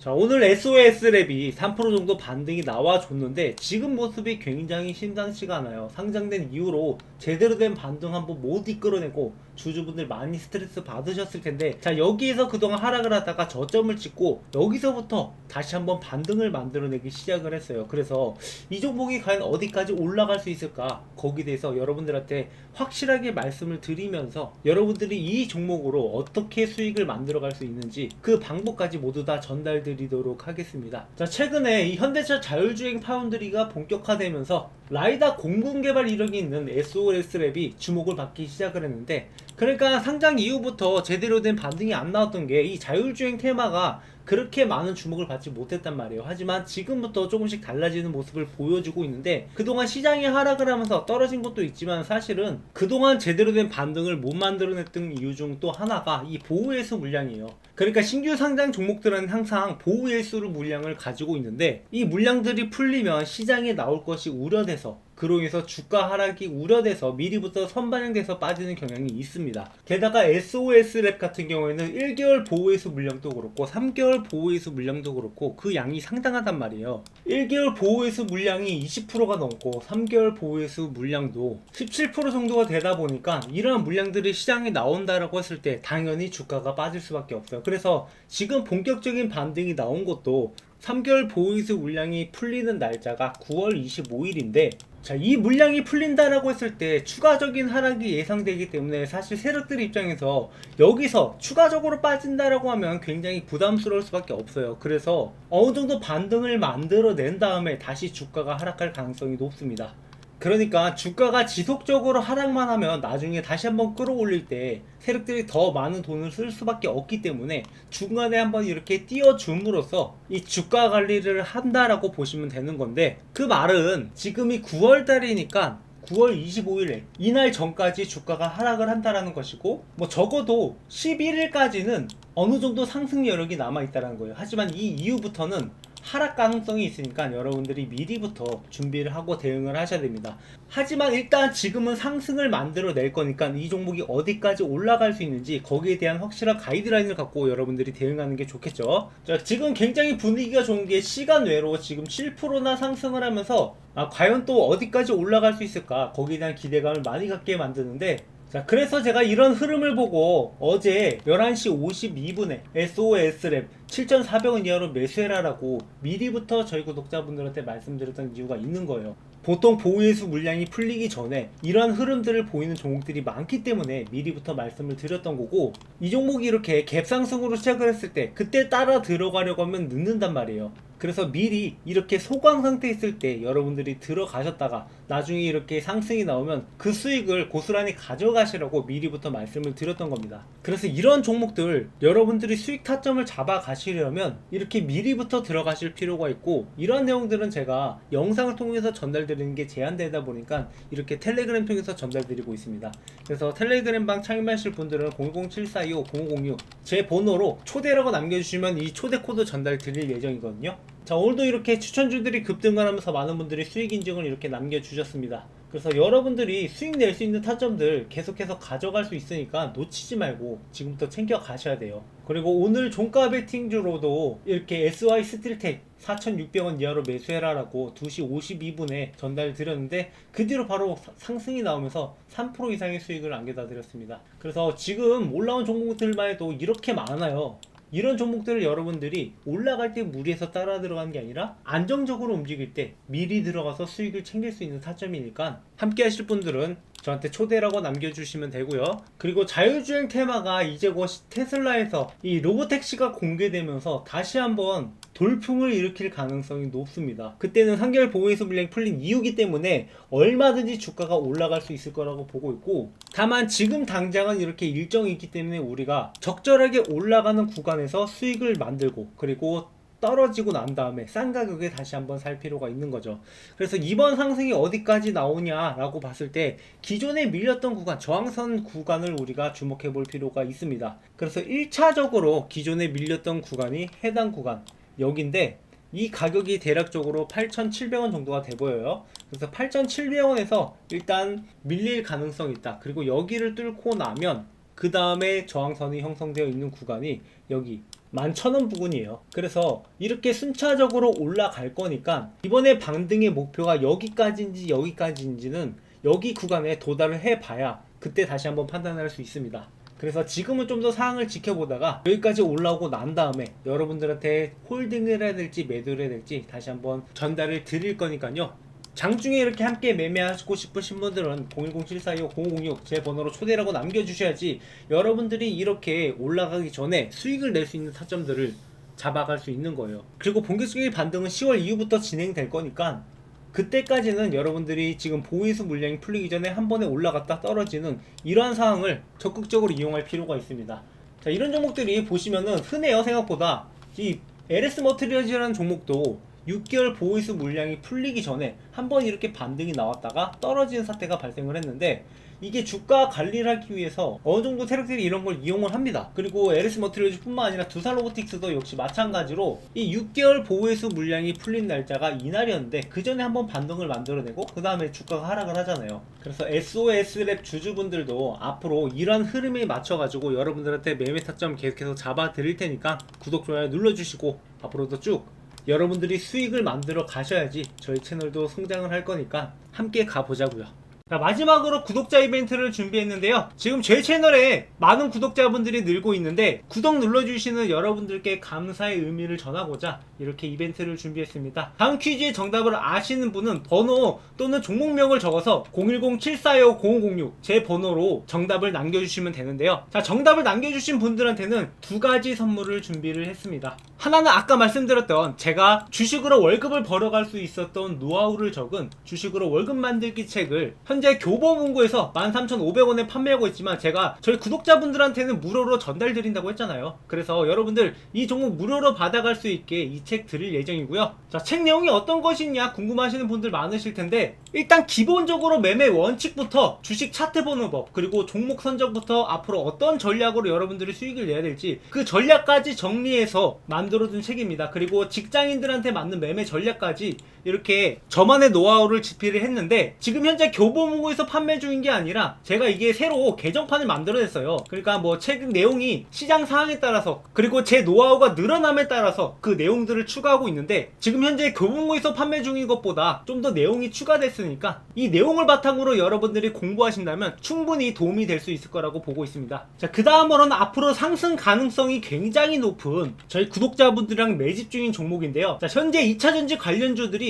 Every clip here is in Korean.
자 오늘 SOS 랩이 3% 정도 반등이 나와줬는데 지금 모습이 굉장히 심상치가 않아요. 상장된 이후로 제대로 된 반등 한번 못 이끌어내고 주주분들 많이 스트레스 받으셨을 텐데 자 여기에서 그동안 하락을 하다가 저점을 찍고 여기서부터 다시 한번 반등을 만들어내기 시작을 했어요. 그래서 이 종목이 과연 어디까지 올라갈 수 있을까 거기에 대해서 여러분들한테 확실하게 말씀을 드리면서 여러분들이 이 종목으로 어떻게 수익을 만들어갈 수 있는지 그 방법까지 모두 다 전달 드리도록 하겠습니다. 자 최근에 이 현대차 자율주행 파운드리가 본격화되면서 라이다 공군 개발 이력이 있는 SOS 랩이 주목을 받기 시작을 했는데 그러니까 상장 이후부터 제대로 된 반등이 안 나왔던 게 이 자율주행 테마가 그렇게 많은 주목을 받지 못했단 말이에요. 하지만 지금부터 조금씩 달라지는 모습을 보여주고 있는데 그동안 시장이 하락을 하면서 떨어진 것도 있지만 사실은 그동안 제대로 된 반등을 못 만들어냈던 이유 중 또 하나가 이 보호예수 물량이에요. 그러니까 신규 상장 종목들은 항상 보호예수 물량을 가지고 있는데 이 물량들이 풀리면 시장에 나올 것이 우려돼서 그로 인해서 주가 하락이 우려돼서 미리부터 선반영돼서 빠지는 경향이 있습니다. 게다가 SOS 랩 같은 경우에는 1개월 보호예수 물량도 그렇고 3개월 보호예수 물량도 그렇고 그 양이 상당하단 말이에요. 1개월 보호예수 물량이 20%가 넘고 3개월 보호예수 물량도 17% 정도가 되다 보니까 이러한 물량들이 시장에 나온다라고 했을 때 당연히 주가가 빠질 수밖에 없어요. 그래서 지금 본격적인 반등이 나온 것도 3개월 보호이수 물량이 풀리는 날짜가 9월 25일인데 자, 이 물량이 풀린다라고 했을 때 추가적인 하락이 예상되기 때문에 사실 세력들 입장에서 여기서 추가적으로 빠진다라고 하면 굉장히 부담스러울 수밖에 없어요. 그래서 어느 정도 반등을 만들어낸 다음에 다시 주가가 하락할 가능성이 높습니다. 그러니까 주가가 지속적으로 하락만 하면 나중에 다시 한번 끌어올릴 때 세력들이 더 많은 돈을 쓸 수밖에 없기 때문에 중간에 한번 이렇게 띄워줌으로써 이 주가 관리를 한다라고 보시면 되는 건데 그 말은 지금이 9월 달이니까 9월 25일에 이날 전까지 주가가 하락을 한다라는 것이고 뭐 적어도 11일까지는 어느 정도 상승 여력이 남아 있다는 거예요. 하지만 이 이후부터는 하락 가능성이 있으니까 여러분들이 미리부터 준비를 하고 대응을 하셔야 됩니다. 하지만 일단 지금은 상승을 만들어 낼 거니까 이 종목이 어디까지 올라갈 수 있는지 거기에 대한 확실한 가이드라인을 갖고 여러분들이 대응하는 게 좋겠죠. 자, 지금 굉장히 분위기가 좋은 게 시간 외로 지금 7%나 상승을 하면서 아, 과연 또 어디까지 올라갈 수 있을까? 거기에 대한 기대감을 많이 갖게 만드는데 자, 그래서 제가 이런 흐름을 보고 어제 11시 52분에 SOS랩 7,400원 이하로 매수해라라고 미리부터 저희 구독자분들한테 말씀드렸던 이유가 있는 거예요. 보통 보유예수 물량이 풀리기 전에 이러한 흐름들을 보이는 종목들이 많기 때문에 미리부터 말씀을 드렸던 거고 이 종목이 이렇게 갭상승으로 시작을 했을 때 그때 따라 들어가려고 하면 늦는단 말이에요. 그래서 미리 이렇게 소강 상태에 있을 때 여러분들이 들어가셨다가 나중에 이렇게 상승이 나오면 그 수익을 고스란히 가져가시라고 미리부터 말씀을 드렸던 겁니다. 그래서 이런 종목들 여러분들이 수익 타점을 잡아 가시려면 이렇게 미리부터 들어가실 필요가 있고 이런 내용들은 제가 영상을 통해서 전달드리는 게 제한되다 보니까 이렇게 텔레그램 통해서 전달드리고 있습니다. 그래서 텔레그램방 창립하실 분들은 007425006 제 번호로 초대라고 남겨주시면 이 초대 코드 전달 드릴 예정이거든요. 자 오늘도 이렇게 추천주들이 급등을 하면서 많은 분들이 수익 인증을 이렇게 남겨주셨습니다. 그래서 여러분들이 수익 낼 수 있는 타점들 계속해서 가져갈 수 있으니까 놓치지 말고 지금부터 챙겨 가셔야 돼요. 그리고 오늘 종가 베팅주로도 이렇게 SY 스틸텍 4,600원 이하로 매수해라라고 2시 52분에 전달 드렸는데 그 뒤로 바로 사- 상승이 나오면서 3% 이상의 수익을 안겨다 드렸습니다. 그래서 지금 올라온 종목들만 해도 이렇게 많아요. 이런 종목들을 여러분들이 올라갈 때 무리해서 따라 들어가는 게 아니라 안정적으로 움직일 때 미리 들어가서 수익을 챙길 수 있는 타점이니까 함께 하실 분들은 저한테 초대라고 남겨주시면 되고요. 그리고 자율주행 테마가 이제 곧 테슬라에서 이 로보택시가 공개되면서 다시 한번 돌풍을 일으킬 가능성이 높습니다. 그때는 3개월 보호해수 물량이 풀린 이유기 때문에 얼마든지 주가가 올라갈 수 있을 거라고 보고 있고 다만 지금 당장은 이렇게 일정이 있기 때문에 우리가 적절하게 올라가는 구간에서 수익을 만들고 그리고 떨어지고 난 다음에 싼 가격에 다시 한번 살 필요가 있는 거죠. 그래서 이번 상승이 어디까지 나오냐라고 봤을 때 기존에 밀렸던 구간, 저항선 구간을 우리가 주목해 볼 필요가 있습니다. 그래서 1차적으로 기존에 밀렸던 구간이 해당 구간 여기인데 이 가격이 대략적으로 8,700원 정도가 돼 보여요. 그래서 8,700원에서 일단 밀릴 가능성이 있다. 그리고 여기를 뚫고 나면 그 다음에 저항선이 형성되어 있는 구간이 여기 11,000원 부근이에요. 그래서 이렇게 순차적으로 올라갈 거니까 이번에 반등의 목표가 여기까지인지 여기까지인지는 여기 구간에 도달을 해봐야 그때 다시 한번 판단할 수 있습니다. 그래서 지금은 좀 더 상황을 지켜보다가 여기까지 올라오고 난 다음에 여러분들한테 홀딩을 해야 될지 매도를 해야 될지 다시 한번 전달을 드릴 거니까요. 장중에 이렇게 함께 매매하고 싶으신 분들은 010-7425-0506 제 번호로 초대라고 남겨주셔야지 여러분들이 이렇게 올라가기 전에 수익을 낼 수 있는 타점들을 잡아갈 수 있는 거예요. 그리고 본격적인 반등은 10월 이후부터 진행될 거니까 그때까지는 여러분들이 지금 보이수 물량이 풀리기 전에 한 번에 올라갔다 떨어지는 이러한 상황을 적극적으로 이용할 필요가 있습니다. 자, 이런 종목들이 보시면은 흔해요, 생각보다. 이 LS 머트리얼즈라는 종목도 6개월 보이수 물량이 풀리기 전에 한 번 이렇게 반등이 나왔다가 떨어지는 사태가 발생을 했는데 이게 주가 관리를 하기 위해서 어느 정도 세력들이 이런 걸 이용을 합니다. 그리고 LS 머트리얼즈 뿐만 아니라 두산 로보틱스도 역시 마찬가지로 이 6개월 보호수 물량이 풀린 날짜가 이날이었는데 그 전에 한번 반등을 만들어내고 그 다음에 주가가 하락을 하잖아요. 그래서 SOS랩 주주분들도 앞으로 이런 흐름에 맞춰가지고 여러분들한테 매매 타점 계속해서 잡아 드릴 테니까 구독, 좋아요 눌러주시고 앞으로도 쭉 여러분들이 수익을 만들어 가셔야지 저희 채널도 성장을 할 거니까 함께 가보자고요. 자, 마지막으로 구독자 이벤트를 준비했는데요. 지금 제 채널에 많은 구독자분들이 늘고 있는데 구독 눌러주시는 여러분들께 감사의 의미를 전하고자 이렇게 이벤트를 준비했습니다. 다음 퀴즈의 정답을 아시는 분은 번호 또는 종목명을 적어서 010-745-0506 제 번호로 정답을 남겨주시면 되는데요. 자, 정답을 남겨주신 분들한테는 두 가지 선물을 준비를 했습니다. 하나는 아까 말씀드렸던 제가 주식으로 월급을 벌어갈 수 있었던 노하우를 적은 주식으로 월급 만들기 책을 현재 교보문고에서 13,500원에 판매하고 있지만 제가 저희 구독자분들한테는 무료로 전달 드린다고 했잖아요. 그래서 여러분들 이 종목 무료로 받아갈 수 있게 이 책 드릴 예정이고요. 자, 책 내용이 어떤 것이냐 궁금하시는 분들 많으실 텐데 일단 기본적으로 매매 원칙부터 주식 차트 보는 법 그리고 종목 선정부터 앞으로 어떤 전략으로 여러분들이 수익을 내야 될지 그 전략까지 정리해서 만들어둔 책입니다. 그리고 직장인들한테 맞는 매매 전략까지 이렇게 저만의 노하우를 집필을 했는데 지금 현재 교보문고에서 판매 중인 게 아니라 제가 이게 새로 개정판을 만들어냈어요. 그러니까 뭐책 내용이 시장 상황에 따라서 그리고 제 노하우가 늘어남에 따라서 그 내용들을 추가하고 있는데 지금 현재 교보문고에서 판매 중인 것보다 좀 더 내용이 추가됐으니까 이 내용을 바탕으로 여러분들이 공부하신다면 충분히 도움이 될 수 있을 거라고 보고 있습니다. 자, 그 다음으로는 앞으로 상승 가능성이 굉장히 높은 저희 구독자분들이랑 매집 중인 종목인데요. 자, 현재 2차전지 관련주들이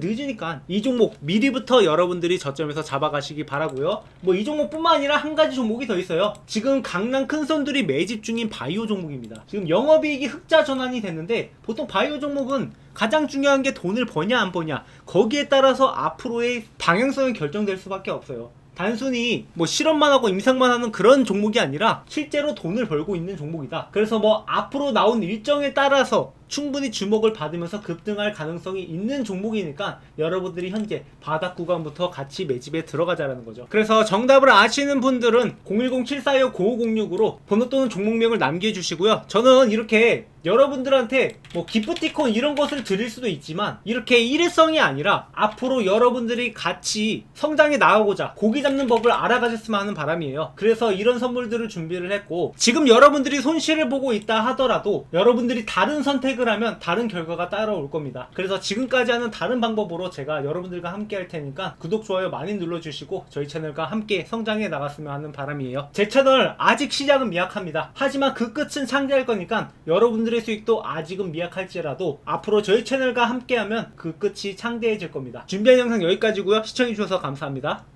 늦으니까 이 종목 미리부터 여러분들이 저점에서 잡아가시기 바라고요. 뭐 이 종목뿐만 아니라 한 가지 종목이 더 있어요. 지금 강남 큰 손들이 매집 중인 바이오 종목입니다. 지금 영업이익이 흑자 전환이 됐는데 보통 바이오 종목은 가장 중요한 게 돈을 버냐 안 버냐 거기에 따라서 앞으로의 방향성이 결정될 수밖에 없어요. 단순히 뭐 실험만 하고 임상만 하는 그런 종목이 아니라 실제로 돈을 벌고 있는 종목이다. 그래서 뭐 앞으로 나온 일정에 따라서 충분히 주목을 받으면서 급등할 가능성이 있는 종목이니까 여러분들이 현재 바닥 구간부터 같이 매집에 들어가자라는 거죠. 그래서 정답을 아시는 분들은 010-745-9506으로 번호 또는 종목명을 남겨주시고요. 저는 이렇게 여러분들한테 뭐 기프티콘 이런 것을 드릴 수도 있지만 이렇게 일회성이 아니라 앞으로 여러분들이 같이 성장해 나가고자 고기 잡는 법을 알아가셨으면 하는 바람이에요. 그래서 이런 선물들을 준비를 했고 지금 여러분들이 손실을 보고 있다 하더라도 여러분들이 다른 선택을 하면 다른 결과가 따라올 겁니다. 그래서 지금까지 하는 다른 방법으로 제가 여러분들과 함께 할 테니까 구독 좋아요 많이 눌러주시고 저희 채널과 함께 성장해 나갔으면 하는 바람이에요. 제 채널 아직 시작은 미약합니다. 하지만 그 끝은 창대할 거니까 여러분들의 수익도 아직은 미약할지라도 앞으로 저희 채널과 함께하면 그 끝이 창대해질 겁니다. 준비한 영상 여기까지고요. 시청해주셔서 감사합니다.